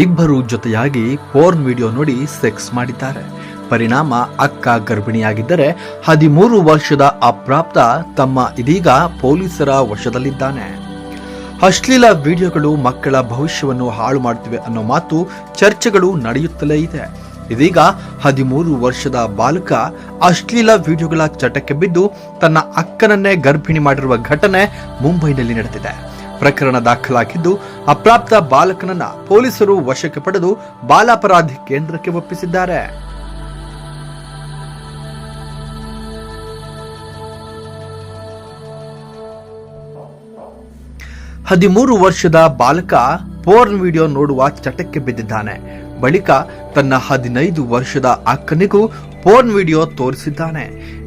ಇಬ್ಬರು ಜೊತೆಯಾಗಿ porn video ನೋಡಿ ಸೆಕ್ಸ್ ಮಾಡಿದ್ದಾರೆ. ಪರಿಣಾಮ ಅಕ್ಕ ಗರ್ಭಿಣಿಯಾಗಿದ್ದರೆ ಹದಿಮೂರು ವರ್ಷದ ಅಪ್ರಾಪ್ತ ತಮ್ಮ ಇದೀಗ ಪೊಲೀಸರ ವಶದಲ್ಲಿದ್ದಾನೆ. ಅಶ್ಲೀಲ ವಿಡಿಯೋಗಳು ಮಕ್ಕಳ ಭವಿಷ್ಯವನ್ನು ಹಾಳು ಮಾಡ್ತಿವೆ ಅನ್ನೋ ಮಾತು ಚರ್ಚೆಗಳು ನಡೆಯುತ್ತಲೇ ಇದೆ. ಇದೀಗ ಹದಿಮೂರು ವರ್ಷದ ಬಾಲಕ ಅಶ್ಲೀಲ ವಿಡಿಯೋಗಳ ಚಟಕ್ಕೆ ಬಿದ್ದು ತನ್ನ ಅಕ್ಕನನ್ನೇ ಗರ್ಭಿಣಿ ಮಾಡಿರುವ ಘಟನೆ ಮುಂಬೈನಲ್ಲಿ ನಡೆದಿದೆ. ಪ್ರಕರಣ ದಾಖಲಾಗಿದ್ದು, ಅಪ್ರಾಪ್ತ ಬಾಲಕನನ್ನ ಪೊಲೀಸರು ವಶಕ್ಕೆ ಪಡೆದು ಬಾಲಾಪರಾಧಿ ಕೇಂದ್ರಕ್ಕೆ ಒಪ್ಪಿಸಿದ್ದಾರೆ. ಹದಿಮೂರು ವರ್ಷದ ಬಾಲಕ ಪೋರ್ನ್ ವಿಡಿಯೋ ನೋಡುವ ಚಟಕ್ಕೆ ಬಿದ್ದಿದ್ದಾನೆ. ಬಳಿಕ ತನ್ನ ಹದಿನೈದು ವರ್ಷದ ಅಕ್ಕನಿಗೂ ಪೋರ್ನ್ ವಿಡಿಯೋ ತೋರಿಸಿದ್ದಾನೆ.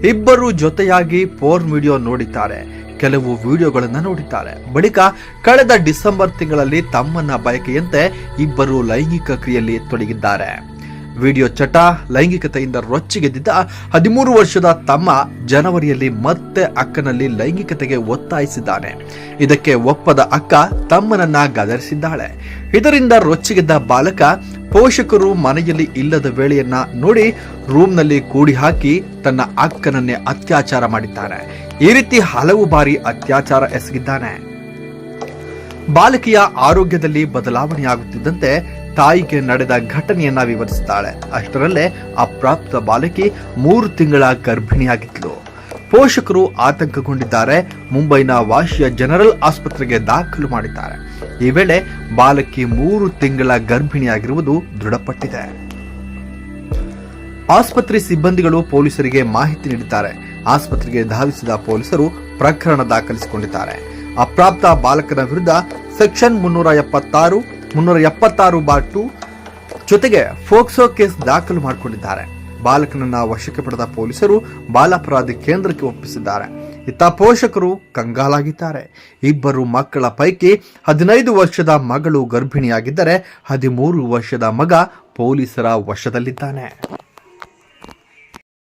ಇಬ್ಬರು ಜೊತೆಯಾಗಿ ಪೋರ್ನ್ ವಿಡಿಯೋ ನೋಡಿದ್ದಾರೆ. ಕೆಲವು ವಿಡಿಯೋಗಳನ್ನು ನೋಡಿದ್ದಾರೆ. ಬಳಿಕ ಕಳೆದ ಡಿಸೆಂಬರ್ ತಿಂಗಳಲ್ಲಿ ತಮ್ಮನ ಬಯಕೆಯಂತೆ ಇಬ್ಬರು ಲೈಂಗಿಕ ಕ್ರಿಯೆಯಲ್ಲಿ ತೊಡಗಿದ್ದಾರೆ. ವಿಡಿಯೋ ಚಟ, ಲೈಂಗಿಕತೆಯಿಂದ ರೊಚ್ಚಿಗೆದ್ದಿದ್ದ ಹದಿಮೂರು ವರ್ಷದ ತಮ್ಮ ಜನವರಿಯಲ್ಲಿ ಮತ್ತೆ ಅಕ್ಕನಲ್ಲಿ ಲೈಂಗಿಕತೆಗೆ ಒತ್ತಾಯಿಸಿದ್ದಾನೆ. ಇದಕ್ಕೆ ಒಪ್ಪದ ಅಕ್ಕ ತಮ್ಮನನ್ನ ಗದರಿಸಿದ್ದಾಳೆ. ಇದರಿಂದ ರೊಚ್ಚಿಗೆದ್ದ ಬಾಲಕ ಪೋಷಕರು ಮನೆಯಲ್ಲಿ ಇಲ್ಲದ ವೇಳೆಯನ್ನ ನೋಡಿ ರೂಮ್ನಲ್ಲಿ ಕೂಡಿ ಹಾಕಿ ತನ್ನ ಅಕ್ಕನನ್ನೇ ಅತ್ಯಾಚಾರ ಮಾಡಿದ್ದಾನೆ ಈ ರೀತಿ ಹಲವು ಬಾರಿ ಅತ್ಯಾಚಾರ ಎಸಗಿದ್ದಾನೆ. ಬಾಲಕಿಯ ಆರೋಗ್ಯದಲ್ಲಿ ಬದಲಾವಣೆಯಾಗುತ್ತಿದ್ದಂತೆ ತಾಯಿಗೆ ನಡೆದ ಘಟನೆಯನ್ನ ವಿವರಿಸುತ್ತಾಳೆ. ಅಷ್ಟರಲ್ಲೇ ಅಪ್ರಾಪ್ತ ಬಾಲಕಿ ಮೂರು ತಿಂಗಳ ಗರ್ಭಿಣಿಯಾಗಿದ್ಲು ಪೋಷಕರು ಆತಂಕಗೊಂಡಿದ್ದಾರೆ. ಮುಂಬೈನ ವಾಶಿಯ ಜನರಲ್ ಆಸ್ಪತ್ರೆಗೆ ದಾಖಲು ಮಾಡಿದ್ದಾರೆ. ಈ ವೇಳೆ ಬಾಲಕಿ ಮೂರು ತಿಂಗಳ ಗರ್ಭಿಣಿಯಾಗಿರುವುದು ದೃಢಪಟ್ಟಿದೆ. ಆಸ್ಪತ್ರೆ ಸಿಬ್ಬಂದಿಗಳು ಪೊಲೀಸರಿಗೆ ಮಾಹಿತಿ ನೀಡಿದ್ದಾರೆ. ಆಸ್ಪತ್ರೆಗೆ ಧಾವಿಸಿದ ಪೊಲೀಸರು ಪ್ರಕರಣ ದಾಖಲಿಸಿಕೊಂಡಿದ್ದಾರೆ. ಅಪ್ರಾಪ್ತ ಬಾಲಕನ ವಿರುದ್ಧ ಸೆಕ್ಷನ್ ಮುನ್ನೂರ ಎಪ್ಪತ್ತಾರು ಮುನ್ನೂರ ಎಪ್ಪತ್ತಾರು ಬಾಟು ಜೊತೆಗೆ ಫೋಕ್ಸೋ ಕೇಸ್ ದಾಖಲು ಮಾಡಿಕೊಂಡಿದ್ದಾರೆ. ಬಾಲಕನನ್ನ ವಶಕ್ಕೆ ಪಡೆದ ಪೊಲೀಸರು ಬಾಲಾಪರಾಧಿ ಕೇಂದ್ರಕ್ಕೆ ಒಪ್ಪಿಸಿದ್ದಾರೆ. ಇತ್ತ ಪೋಷಕರು ಕಂಗಾಲಾಗಿದ್ದಾರೆ. ಇಬ್ಬರು ಮಕ್ಕಳ ಪೈಕಿ ಹದಿನೈದು ವರ್ಷದ ಮಗಳು ಗರ್ಭಿಣಿಯಾಗಿದ್ದರೆ ಹದಿಮೂರು ವರ್ಷದ ಮಗ ಪೊಲೀಸರ ವಶದಲ್ಲಿದ್ದಾನೆ.